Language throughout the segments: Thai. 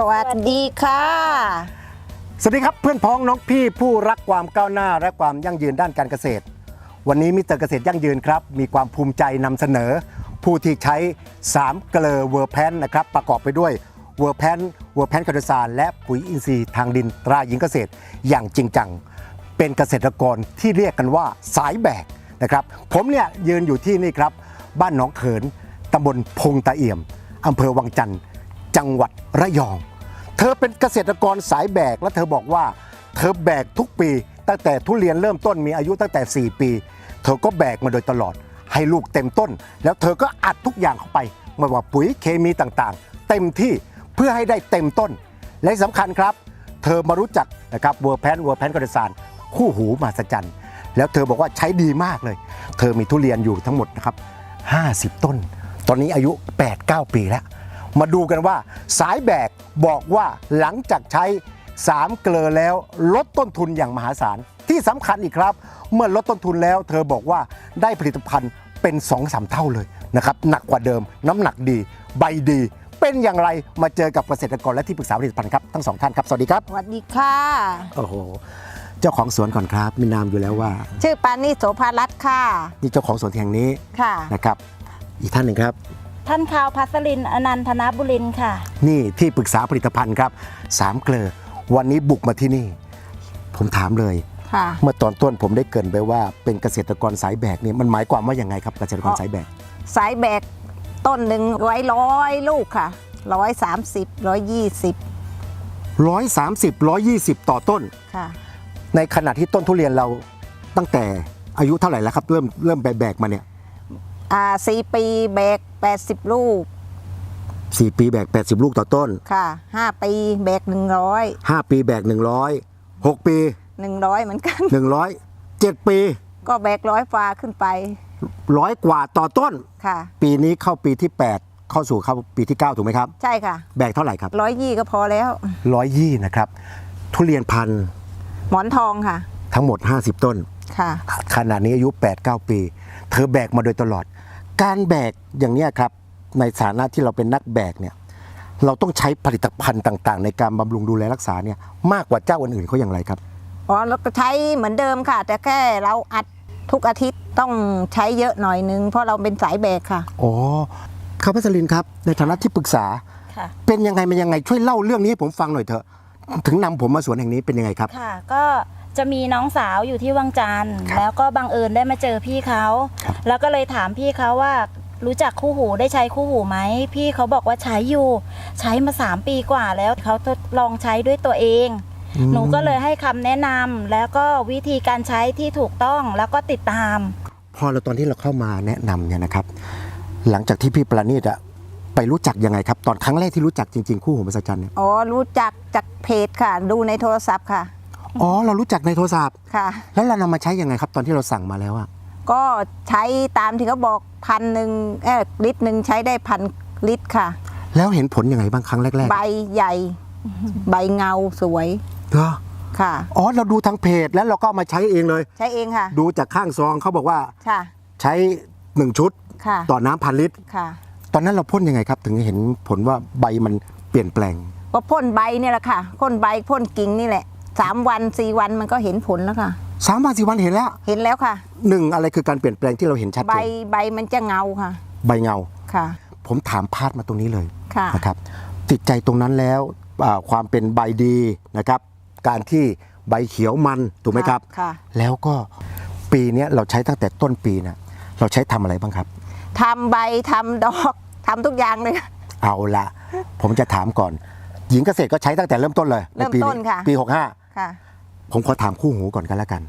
สวัสดีค่ะ สวัสดีครับเพื่อนพ้องน้องพี่ผู้รักความก้าวหน้าและความยั่งยืนด้านการเกษตร วันนี้มิสเตอร์เกษตรยั่งยืนครับ มีความภูมิใจนำเสนอ ผู้ที่ใช้3เกลอเวอร์แพนนะครับประกอบไปด้วยเวอร์แพนเวอร์แพนคาร์ดซานและปุ๋ยอินทรีย์ทางดินตราหญิงเกษตรอย่างจริงจัง เป็นเกษตรกรที่เรียกกันว่าสายแบกนะครับ ผมเนี่ยยืนอยู่ที่นี่ครับ บ้านหนองเขินตำบลพงตะเอี่ยมอำเภอวังจันทร์ จังหวัดระยอง เธอเป็นเกษตรกรสายแบกและเธอบอกว่า เธอแบกทุกปี ตั้งแต่ทุเรียนเริ่มต้นมีอายุตั้งแต่ 4 ปี เธอก็แบกมาโดยตลอด ให้ลูกเต็มต้น แล้วเธอก็อัดทุกอย่างเข้าไปไม่ว่าปุ๋ยเคมีต่างๆ เต็มที่เพื่อให้ได้เต็มต้น และที่สำคัญครับ เธอมารู้จักนะครับเวอร์แพนเวอร์แพนกระสานคู่หูมาสจันแล้วเธอบอกว่าใช้ดีมากเลย เธอมีทุเรียนอยู่ทั้งหมดนะครับ50 ต้น ตอนนี้อายุ 8-9 ปีแล้ว มาดูกันว่าสายแบกบอกว่าหลังจากใช้ 3 เกลอแล้วลดต้นทุนอย่างมหาศาล ที่สำคัญอีกครับ เมื่อลดต้นทุนแล้ว เธอบอกว่าได้ผลิตภัณฑ์เป็น2อสเท่าเลยนะครับหนักกว่าเดิม น้ำหนักดี ใบดี เป็นอย่างไรมาเจอกับเกษตรกรและที่ปรึกษาผลิตภัณฑ์ครับทั้งสองท่านครับสวัสดีครับสวัสดีค่ะ โอ้โหเจ้าของสวนก่อนครับมีนามอยู่แล้วว่า ชื่อปานิโสภารัตน์ค่ะนี่เจ้าของสวนแห่งนี้ค่ะนะครับ อีกท่านหนึ่งครับ ท่านข่าวพัสลินอนันทนาบุรินทร์ค่ะ นี่ที่ปรึกษาผลิตภัณฑ์ครับสามเกลอวันนี้บุกมาที่นี่ ผมถามเลย ค่ะ เมื่อตอนต้นผมได้เกรินไปว่าเป็นเกษตรกรสายแบกเนี่ยมันหมายความว่าอย่างไงครับเกษตรกรสายแบกสายแบกต้นหนึ่งร้อยร้อยลูกค่ะร้อยสามสิบร้อยยี่สิบร้อยสามสิบร้อยยี่สิบต่อต้น ค่ะ ในขณะที่ต้นทุเรียนเราตั้งแต่อายุเท่าไหร่แล้วครับ เริ่มเริ่มแบกๆมาเนี่ย อ่าสี่ปีแบก แปดสิบลูก สี่ปีแบกแปดสิบลูกต่อต้น ค่ะห้าปีแบกหนึ่งร้อยห้าปีแบกหนึ่งร้อยหกปีหนึ่งร้อยเหมือนกันหนึ่งร้อยเจ็ดปี ก็แบกร้อยฟ้าขึ้นไปร้อยกว่าต่อต้น ค่ะ ปีนี้เข้าปีที่ 8 เข้าสู่เข้าปีที่ 9 ถูกไหมครับ ใช่ค่ะแบกเท่าไหร่ครับร้อยยี่ก็พอแล้ว ร้อยยี่นะครับ ทุเรียนพันธุ์หมอนทองค่ะ ทั้งหมด 50 ต้น ค่ะ ขนาดนี้อายุ 8-9 ปี เธอแบกมาโดยตลอด การแบกอย่างเนี้ยครับในฐานะที่เราเป็นนักแบกเนี่ยเราต้องใช้ผลิตภัณฑ์ต่างๆ ในการบำรุงดูแลรักษาเนี่ยมากกว่าเจ้าอื่นๆเขาอย่างไรครับอ๋อเราก็ใช้เหมือนเดิมค่ะ แต่แค่เราอัดทุกอาทิตย์ต้องใช้เยอะหน่อยนึง เพราะเราเป็นสายแบกค่ะอ๋อครับพัสลินครับ ในฐานะที่ปรึกษาค่ะเป็นยังไงมันยังไงช่วยเล่าเรื่องนี้ให้ผมฟังหน่อยเถอะ ถึงนำผมมาสวนแห่งนี้เป็นยังไงครับ ค่ะ ก็ จะมีน้องสาวอยู่ที่วังจันทร์ครับแล้วก็บังเอิญได้มาเจอพี่เขา ครับ แล้วก็เลยถามพี่เขาว่ารู้จักคู่หูได้ใช้คู่หูไหม พี่เขาบอกว่าใช้อยู่ ใช้มา 3 ปีกว่าแล้วเขาทดลองใช้ด้วยตัวเองหนูก็เลยให้คำแนะนำแล้วก็วิธีการใช้ที่ถูกต้องแล้วก็ติดตาม พอเราตอนที่เราเข้ามาแนะนำเนี่ยนะครับ หลังจากที่พี่ประณีตอะไปรู้จักยังไงครับ ตอนครั้งแรกที่รู้จักจริงๆคู่หูมหัศจรรย์เนี่ยอ๋อ รู้จักจากเพจค่ะ ดูในโทรศัพท์ค่ะ อ๋อเรารู้จักในโทรศัพท์ค่ะ แล้วเรานำมาใช้ยังไงครับตอนที่เราสั่งมาแล้วอะก็ใช้ตามที่เขาบอกพันหนึ่งเออลิตรหนึ่งใช้ได้พันลิตรค่ะ แล้วเห็นผลยังไงบ้างครั้งแรกๆใบใหญ่ ใบเงาสวยเหรอค่ะ อ๋อเราดูทางเพจแล้วเราก็เอามาใช้เองเลย ใช้เองค่ะดูจากข้างซองเขาบอกว่าค่ะใช้หนึ่งชุดค่ะต่อน้ำพันลิตร ค่ะ ตอนนั้นเราพ่นยังไงครับ ถึงเห็นผลว่าใบมันเปลี่ยนแปลง ก็พ่นใบเนี่ยแหละค่ะพ่นใบพ่นกิ่งนี่แหละ สามวันสี่วันมันก็เห็นผลแล้วค่ะสามวันสี่วันเห็นแล้วเห็นแล้วค่ะหนึ่งอะไรคือการเปลี่ยนแปลงที่เราเห็นชัดใบเจนใบมันจะเงาค่ะ ใบเงา ค่ะ ผมถามพาดมาตรงนี้เลยค่ะ นะครับติดใจตรงนั้นแล้วอ่าความเป็นใบดีนะครับ การที่ใบเขียวมันถูกไหมครับ ค่ะ แล้วก็ปีเนี้ยเราใช้ตั้งแต่ต้นปีนะเราใช้ทำอะไรบ้างครับ ทำใบทำดอกทำทุกอย่างเลยค่ะเอาละผมจะถามก่อน หญิงเกษตรก็ใช้ตั้งแต่เริ่มต้นเลยในเริ่มปีต้นค่ะ ปี ค่ะ65ผมขอถามคู่หูก่อนกันแล้วกัน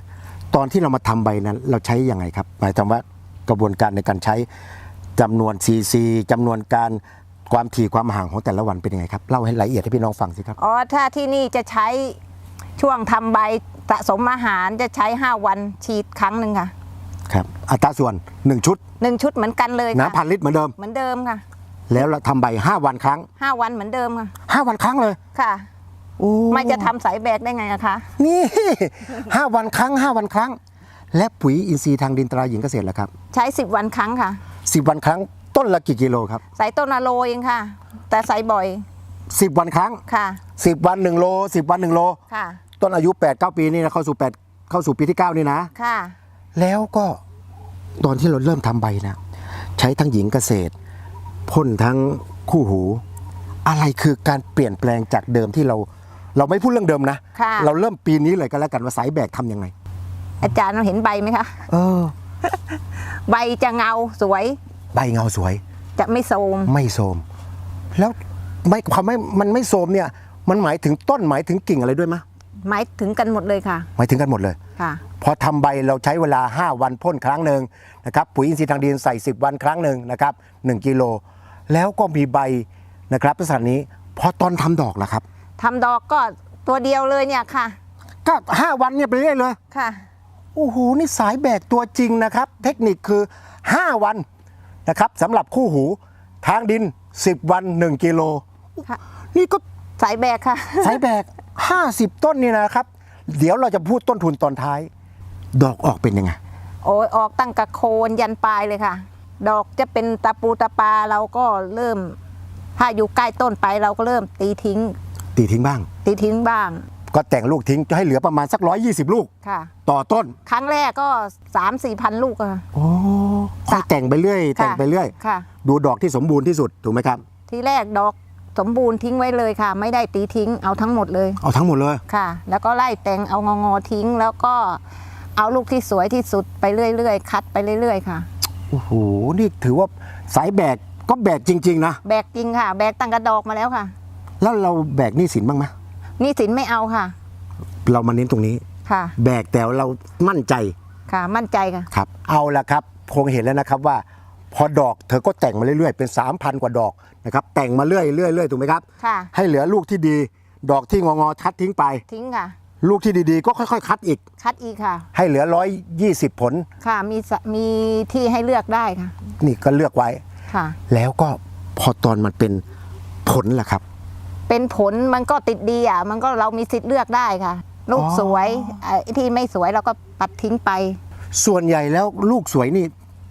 ตอนที่เรามาทำใบนั้น เราใช้ยังไงครับหมายถึงว่ากระบวนการในการใช้จำนวนซีซีจำนวนการความถี่ความห่างของแต่ละวันเป็นยังไงครับเล่าให้ละเอียดให้พี่น้องฟังสิครับอ๋อถ้าที่นี่จะใช้ช่วงทำใบสะสมอาหารจะใช้ 5 วันฉีดครั้งหนึ่งค่ะครับอัตราส่วน 1 ชุดหนึ่งชุดเหมือนกันเลยค่ะน้ำพันลิตรเหมือนเดิมเหมือนเดิมค่ะ แล้วเราทำใบ 5 วันครั้งห้าวันเหมือนเดิมค่ะ5วันครั้งเลยค่ะ โอ้ไม่จะทำสายแบกได้ไงอะคะ นี่5วันครั้ง5วันครั้ง และปุ๋ยอินทรีย์ทางดินตราหญิงเกษตรล่ะครับใช้ 10 วันครั้งค่ะ10วันครั้งต้นละกี่กิโลครับใส่ต้นอะโลเองค่ะ แต่ใส่บ่อย10วันครั้งค่ะ10วัน1โล10วัน1โล ค่ะ ต้นอายุ8 9ปีนี่นะเข้าสู่8เข้าสู่ปีที่ 9 นี่นะ ค่ะ แล้วก็ตอนที่เราเริ่มทำใบนะ ใช้ทั้งหญิงเกษตรพ่นทั้งคู่หู อะไรคือการเปลี่ยนแปลงจากเดิมที่เรา เราไม่พูดเรื่องเดิมนะ ค่ะ เราเริ่มปีนี้เลยก็แล้วกันว่าสายแบกทำยังไง อาจารย์เราเห็นใบไหมคะ เออ ใบจะเงาสวยใบเงาสวย จะไม่โทรมไม่โทรมแล้วไม่ความไม่มันไม่โทรมเนี่ย มันหมายถึงต้นหมายถึงกิ่งอะไรด้วยมะหมายถึงกันหมดเลยค่ะหมายถึงกันหมดเลย ค่ะ พอทำใบเราใช้เวลา 5 วันพ่นครั้งหนึ่งนะครับปุ๋ยอินทรีย์ทางดินใส่ 10 วันครั้งหนึ่งนะครับ1กิโลแล้วก็มีใบนะครับลักษณะนี้พอตอนทำดอกล่ะครับ ทำดอกก็ตัวเดียวเลยเนี่ยค่ะ ก็5วันเนี่ยไปเรื่อยเลย ค่ะ โอ้โห นี่สายแบกตัวจริงนะครับ เทคนิคคือ 5 วันนะครับสำหรับคู่หู ทางดิน 10 วัน 1 กิโล ค่ะ นี่ก็สายแบกค่ะ สายแบก 50 ต้นนี่นะครับ เดี๋ยวเราจะพูดต้นทุนตอนท้าย ดอกออกเป็นยังไง โอ้ยออกตั้งกระโคนยันปลายเลยค่ะ ดอกจะเป็นตะปูตะปาเราก็เริ่ม ถ้าอยู่ใกล้ต้นไปเราก็เริ่มตีทิ้ง ตีทิ้งบ้าง ตีทิ้งบ้าง ก็แต่งลูกทิ้งจะให้เหลือประมาณสัก 120 ลูก ค่ะ ต่อต้นครั้งแรกก็สามสี่พันลูกอะค่ะ โอ้ค่อยแต่งไปเรื่อย แต่งไปเรื่อย ค่ะ ดูดอกที่สมบูรณ์ที่สุดถูกไหมครับ ทีแรกดอกสมบูรณ์ทิ้งไว้เลยค่ะ ไม่ได้ตีทิ้งเอาทั้งหมดเลยเอาทั้งหมดเลย ค่ะ แล้วก็ไล่แต่งเอางองอๆทิ้งแล้วก็เอาลูกที่สวยที่สุดไปเรื่อยๆ คัดไปเรื่อยๆ ค่ะ โอ้โห นี่ถือว่าสายแบกก็แบกจริง ๆ นะ แบกจริงค่ะ แบกตั้งกระดอกมาแล้วค่ะ แล้วเราแบกหนี้สินบ้างไหมหนี่สินไม่เอาค่ะ เรามาเน้นตรงนี้ ค่ะ แบกแต่เรามั่นใจค่ะ มั่นใจค่ะ ครับ เอาละครับคงเห็นแล้วนะครับว่า พอดอกเธอก็แต่งมาเรื่อยๆเป็น 3,000 กว่าดอกนะครับแต่งมาเรื่อยๆเรื่อยๆถูกไหมครับ ค่ะ ให้เหลือลูกที่ดี ดอกที่งองอๆคัดทิ้งไป ทิ้งค่ะ ลูกที่ดีๆ ก็ค่อยๆ คัดอีก คัดอีกค่ะ ให้เหลือ 120 ผลค่ะ มีสมีที่ให้เลือกได้ค่ะ นี่ก็เลือกไว้ ค่ะ แล้วก็พอตอนมันเป็นผลล่ะครับ เป็นผลมันก็ติดดีอะ มันก็เรามีสิทธิ์เลือกได้ค่ะ ลูกอ๋อสวยไอ้ที่ไม่สวยเราก็ปัดทิ้งไป ส่วนใหญ่แล้วลูกสวยนี่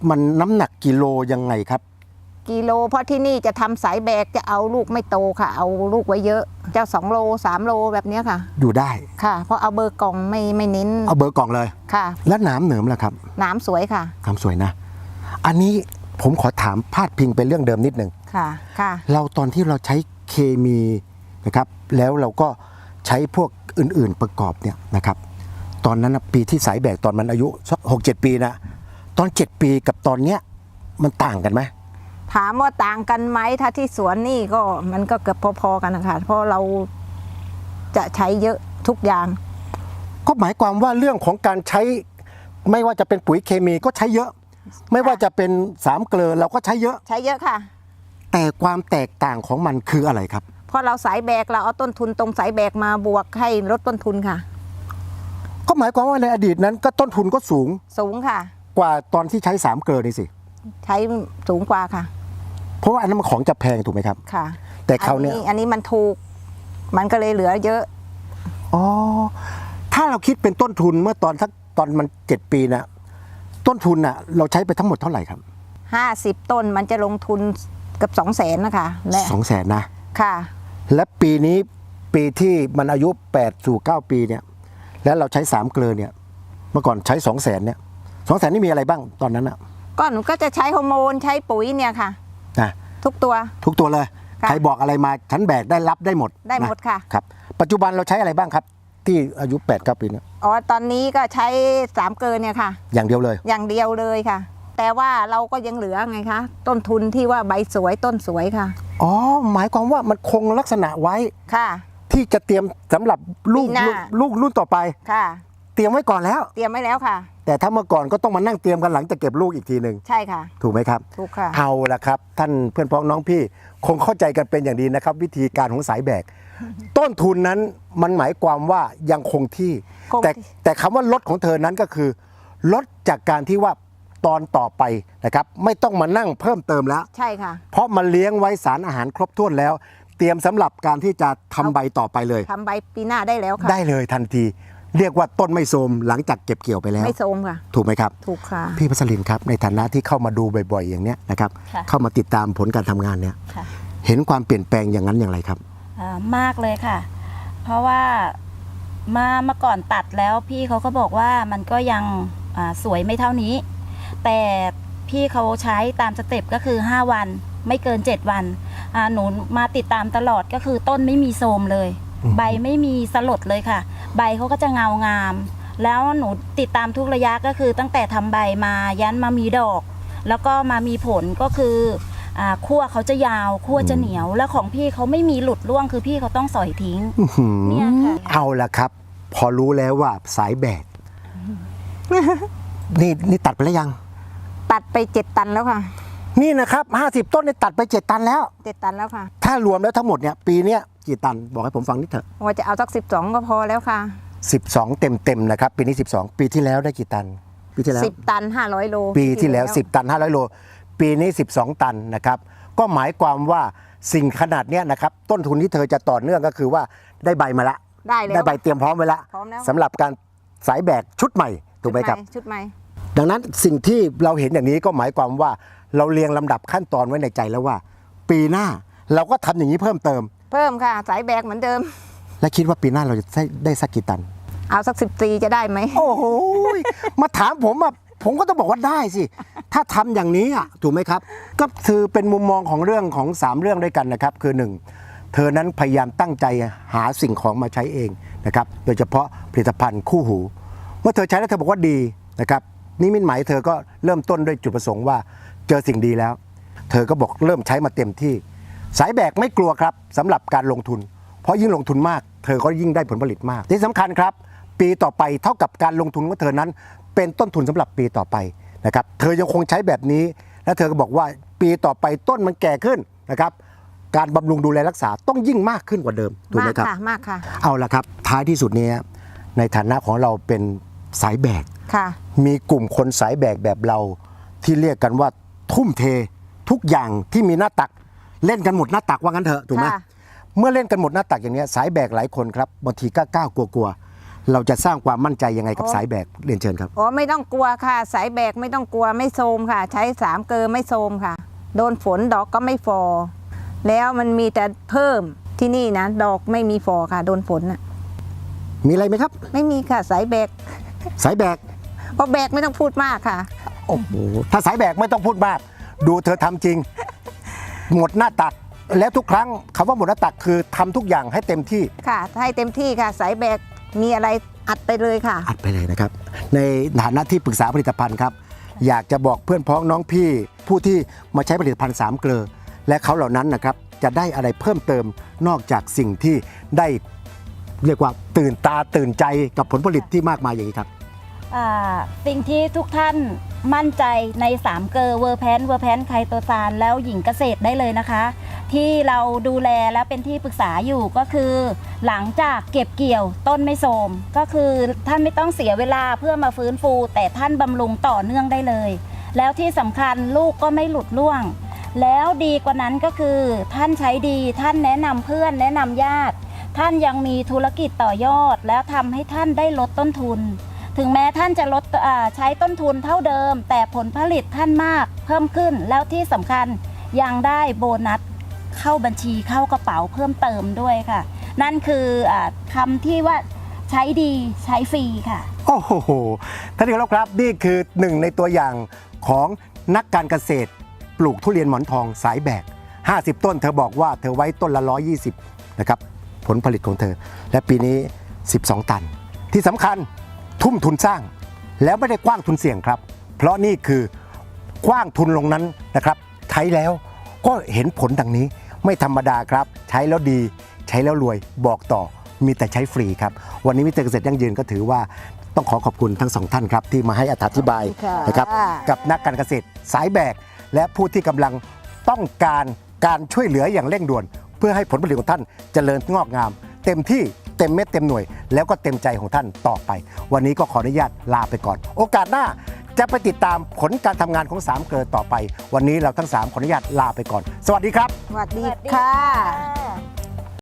มันน้ำหนักกิโลยังไงครับ กิโล เพราะที่นี่จะทำสายแบกจะเอาลูกไม่โตค่ะ เอาลูกไว้เยอะจะสองโลสามโลแบบเนี้ยค่ะ อยู่ได้ค่ะ เพราะเอาเบอร์กล่องไม่ไม่เน้น เอาเบอร์กล่องเลยค่ะ แล้วหน้ำเหนิมล่ะครับหน้ำสวยค่ะน้ำสวยนะ อันนี้ผมขอถามพาดพิงไปเรื่องเดิมนิดหนึ่งค่ะค่ะ เราตอนที่เราใช้เคมี นะครับ แล้วเราก็ใช้พวกอื่นๆประกอบเนี่ยนะครับ ตอนนั้นนะปีที่สายแบกตอนมันอายุสักหกเจ็ดปีนะตอนเจ็ดปีกับตอนเนี้ยมันต่างกันไหมถามว่าต่างกันไหมถ้าที่สวนนี่ก็มันก็เกือบพอๆกันนะคะเพราะเราจะใช้เยอะทุกอย่าง ก็หมายความว่าเรื่องของการใช้ไม่ว่าจะเป็นปุ๋ยเคมีก็ใช้เยอะ ไม่ว่าจะเป็นสามเกลือเราก็ใช้เยอะ ใช้เยอะค่ะ แต่ความแตกต่างของมันคืออะไรครับ เพราะเราสายแบกเราเอาต้นทุนตรงสายแบกมาบวกให้ลดต้นทุนค่ะ ก็หมายความว่าในอดีตนั้นก็ต้นทุนก็สูงสูงค่ะ กว่าตอนที่ใช้สามเกลือนี่สิ ใช้สูงกว่าค่ะ เพราะว่าอันนั้นมันของจะแพงถูกไหมครับ ค่ะ แต่เขาวเนี่ยอัอันนี้มันถูก มันก็เลยเหลือเยอะ อ๋อ ถ้าเราคิดเป็นต้นทุนเมื่อตอนสักตอนมันเจ็ดปีนะต้นทุนน่ะเราใช้ไปทั้งหมดเท่าไหร่ครับ50ต้นมันจะลงทุนเกับ2 0 0แสนนะคะและสองแสนนะ ค่ะ และปีนี้ปีที่มันอายุ8สู่9ปีเนี่ย แล้วเราใช้สามเกลือเนี่ย เมื่อก่อนใช้สองแสนเนี่ยสองแสนนี่มีอะไรบ้างตอนนั้นอะก็หนูก็จะใช้ฮอร์โมนใช้ปุ๋ยเนี่ยค่ะนะทุกตัว ทุกตัวเลยค่ะใครบอกอะไรมาฉันแบกได้รับได้หมด ได้หมดนค่ะครับ ปัจจุบันเราใช้อะไรบ้างครับ ที่อายุ8ปดปีเนี่ยอ๋อตอนนี้ก็ใช้สามเกินเนี่ยค่ะ อย่างเดียวเลย อย่างเดียวเลยค่ะ แต่ว่าเราก็ยังเหลือไงคะ ต้นทุนที่ว่าใบสวยต้นสวยค่ะ อ๋อ หมายความว่ามันคงลักษณะไว้ ค่ะ ที่จะเตรียมสำหรับลูกปีหน้าลูกลูกรุ่นต่อไป ค่ะ เตรียมไว้ก่อนแล้ว เตรียมไว้แล้วค่ะ แต่ถ้าเมื่อก่อนก็ต้องมานั่งเตรียมกันหลังจากเก็บลูกอีกทีหนึ่งใช่ค่ะ ถูกไหมครับ ถูกค่ะ เอาละครับ ท่านเพื่อนพ้องน้องพี่คงเข้าใจกันเป็นอย่างดีนะครับ วิธีการของสายแบก ต้นทุนนั้นมันหมายความว่ายังคงที่ คงที่แต่แต่คำว่าลดของเธอนั้นก็คือ ลดจากการที่ว่า ตอนต่อไปนะครับ ไม่ต้องมานั่งเพิ่มเติมแล้ว ใช่ค่ะ เพราะมันเลี้ยงไว้สารอาหารครบถ้วนแล้ว เตรียมสำหรับการที่จะทำใบต่อไปเลย ทำใบปีหน้าได้แล้วค่ะ ได้เลยทันที เรียกว่าต้นไม่โทรมหลังจากเก็บเกี่ยวไปแล้ว ไม่โทรมค่ะ ถูกไหมครับ ถูกค่ะ พี่พัสลินครับในฐานะที่เข้ามาดูบ่อยๆอย่างเนี้ยนะครับ ค่ะ เข้ามาติดตามผลการทำงานเนี่ยค่ะเห็นความเปลี่ยนแปลงอย่างนั้นอย่างไรครับอ่ามากเลยค่ะ เพราะว่ามาเมื่อก่อนตัดแล้วพี่เขาก็บอกว่ามันก็ยังอ่าสวยไม่เท่านี้ แต่พี่เขาใช้ตามสเต็ปก็คือ 5 วัน ไม่เกิน 7 วันอ่าหนูมาติดตามตลอดก็คือต้นไม่มีโทรมเลยอืมใบไม่มีสลดเลยค่ะ ใบเขาก็จะเงางาม แล้วหนูติดตามทุกระยะก็คือตั้งแต่ทำใบมายันมามีดอก แล้วก็มามีผลก็คืออ่าขั้วเขาจะยาวขั้วจะเหนียว แล้วของพี่เขาไม่มีหลุดร่วงคือพี่เขาต้องสอยทิ้งอื้อหือเนี่ยค่ะเอาละครับ พอรู้แล้วว่าสายแบกนี่นี่ตัดไปแล้วยัง ตัดไปเจ็ดตันแล้วค่ะนี่นะครับ 50 ต้นนี่ตัดไป 7 ตันแล้ว เจ็ดตันแล้วค่ะถ้ารวมแล้วทั้งหมดเนี่ยปีเนี้ยกี่ตันบอกให้ผมฟังนิดเถอะ ว่าจะเอาสักสิบสองก็พอแล้วค่ะ12 เต็มเต็มๆนะครับปีนี้ 12 ปีที่แล้วได้กี่ตัน ปีที่แล้ว สิบตันห้าร้อยโลปีที่แล้ว 10 ตัน 500 โล ปีนี้ 12 ตันนะครับ ก็หมายความว่าสิ่งขนาดเนี้ยนะครับ ต้นทุนที่เธอจะต่อเนื่องก็คือว่าได้ใบมาละ ได้แล้ว ได้ใบเตรียมพร้อมไว้ละพร้อมแล้ว สำหรับการสายแบกชุดใหม่ถูกไหมครับ ชุดใหม่ ดังนั้นสิ่งที่เราเห็นอย่างนี้ก็หมายความว่าเราเรียงลำดับขั้นตอนไว้ในใจแล้วว่า ปีหน้าเราก็ทำอย่างนี้เพิ่มเติม เพิ่มค่ะ สายแบกเหมือนเดิม และคิดว่าปีหน้าเราจะได้ได้สักกี่ตัน เอาสักสิบสี่จะได้ไหมโอ้โหยมาถามผมอะผมก็ต้องบอกว่าได้สิ ถ้าทำอย่างนี้อะถูกไหมครับ ก็คือเป็นมุมมองของเรื่องของ 3 เรื่องด้วยกันนะครับ คือ 1 เธอนั้นพยายามตั้งใจหาสิ่งของมาใช้เองนะครับ โดยเฉพาะผลิตภัณฑ์คู่หู เมื่อเธอใช้แล้วเธอบอกว่าดีนะครับ นี่มินหมายเธอก็เริ่มต้นด้วยจุดประสงค์ว่าเจอสิ่งดีแล้ว เธอก็บอกเริ่มใช้มาเต็มที่ สายแบกไม่กลัวครับสำหรับการลงทุน เพราะยิ่งลงทุนมาก เธอก็ยิ่งได้ผลผลิตมาก ที่สำคัญครับ ปีต่อไปเท่ากับการลงทุนของเธอนั้น เป็นต้นทุนสำหรับปีต่อไปนะครับเธอยังคงใช้แบบนี้ และเธอก็บอกว่าปีต่อไปต้นมันแก่ขึ้นนะครับการบำรุงดูแลรักษาต้องยิ่งมากขึ้นกว่าเดิมถูกไหมมากครับค่ะมากค่ะเอาละครับท้ายที่สุดเนี้ในฐานะของเราเป็นสายแบก ค่ะ มีกลุ่มคนสายแบกแบบเราที่เรียกกันว่าทุ่มเททุกอย่างที่มีหน้าตักเล่นกันหมดหน้าตักว่างั้นเถอะถูกไหมค่ะเมื่อเล่นกันหมดหน้าตักอย่างเนี้ยสายแบกหลายคนครับบางทีก็กล้ากลัวๆเราจะสร้างความมั่นใจยังไงกับอ๋อสายแบกเรียนเชิญครับอ๋อไม่ต้องกลัวค่ะ สายแบกไม่ต้องกลัวไม่โทรมค่ะ ใช้สามเกลอไม่โทรมค่ะ โดนฝนดอกก็ไม่ฟอ แล้วมันมีแต่เพิ่มที่นี่นะ ดอกไม่มีฟอค่ะ โดนฝนน่ะมีอะไรไหมครับ ไม่มีค่ะสายแบก สายแบก เพราะแบกไม่ต้องพูดมากค่ะ โอ้โหถ้าสายแบกไม่ต้องพูดมาก ดูเธอทำจริง หมดหน้าตัก แล้วทุกครั้งคำว่าหมดหน้าตักคือทำทุกอย่างให้เต็มที่ ค่ะให้เต็มที่ค่ะ สายแบกมีอะไรอัดไปเลยค่ะ อัดไปเลยนะครับ ในฐานะที่ปรึกษาผลิตภัณฑ์ครับ อยากจะบอกเพื่อนพ้องน้องพี่ ผู้ที่มาใช้ผลิตภัณฑ์สามเกลอและเขาเหล่านั้นนะครับ จะได้อะไรเพิ่มเติมนอกจากสิ่งที่ได้เรียกว่าตื่นตาตื่นใจกับผลผลิตที่มากมายอย่างนี้ครับอ่า สิ่งที่ทุกท่านมั่นใจใน 3 เกอร์เวอร์แพนเวอร์แพนไคโตซานแล้วหญิงเกษตรได้เลยนะคะ ที่เราดูแลและเป็นที่ปรึกษาอยู่ก็คือ หลังจากเก็บเกี่ยวต้นไม่โทมก็คือท่านไม่ต้องเสียเวลาเพื่อมาฟื้นฟู แต่ท่านบำรุงต่อเนื่องได้เลย แล้วที่สำคัญลูกก็ไม่หลุดร่วง แล้วดีกว่านั้นก็คือท่านใช้ดีท่านแนะนำเพื่อนแนะนำญาติ ท่านยังมีธุรกิจต่อยอด แล้วทำให้ท่านได้ลดต้นทุน ถึงแม้ท่านจะลดใช้ต้นทุนเท่าเดิม แต่ผลผลิตท่านมากเพิ่มขึ้นแล้วที่สำคัญยังได้โบนัสเข้าบัญชีเข้ากระเป๋าเพิ่มเติมด้วยค่ะ นั่นคืออคำที่ว่าใช้ดีใช้ฟรีค่ะ โอ้โหท่านที่เคารครับนี่คือหนึ่งในตัวอย่างของนักการเกษตร ปลูกทุเรียนหมอนทองสายแบก 50 ต้น เธอบอกว่าเธอไว้ต้นละ 120 นะครับ ผลผลิตของเธอ และปีนี้ 12 ตัน ที่สำคัญ ทุ่มทุนสร้าง แล้วไม่ได้กว้างทุนเสี่ยงครับ เพราะนี่คือกว้างทุนลงนั้นนะครับใช้แล้วก็เห็นผลดังนี้ไม่ธรรมดาครับ ใช้แล้วดีใช้แล้วรวยบอกต่อมีแต่ใช้ฟรีครับ วันนี้มิสเตอร์เกษตรยั่งยืนก็ถือว่าต้องขอขอบคุณทั้งสองท่านครับ ที่มาให้อธิบายขอบคุณค่ะนะครับกับนักการเกษตรสายแบก และผู้ที่กำลังต้องการการช่วยเหลืออย่างเร่งด่วน เพื่อให้ผลผลิตของท่านเจริญงอกงาม เต็มที่ เต็มเม็ดเต็มหน่วย แล้วก็เต็มใจของท่านต่อไป วันนี้ก็ขออนุญาตลาไปก่อน โอกาสหน้าจะไปติดตามผลการทำงานของสามเกลอต่อไป วันนี้เราทั้งสามขออนุญาตลาไปก่อน สวัสดีครับ สวัสดีค่ะ